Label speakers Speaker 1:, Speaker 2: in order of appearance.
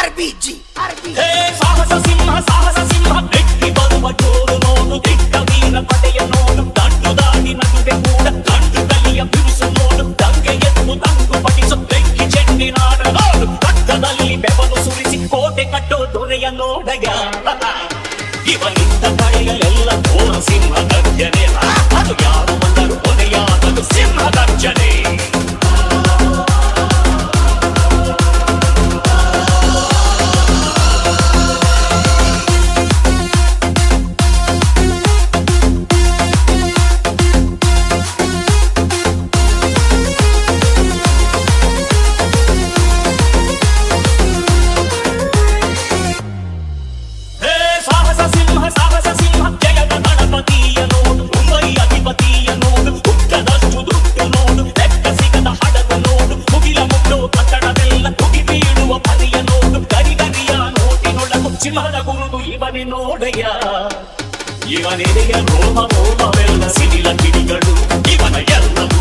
Speaker 1: RBG
Speaker 2: సాహస సింహ సాహస సింహ వ్యక్తి బరువ చోరులోను దిక్క వీర పటయనోను దండు దాడి నటుడే కూడ ಚಿನ್ನದ ಗುರುಡು ಇವನೇ ನೋಡಯ್ಯ ಇವನೆದೆಯ ರೋಮ ರೋಮ ಬೆಳೆದ ಸಿಡಿಲ ಕಿಡಿಗಳು ಇವನ ಎಲ್ಲವೂ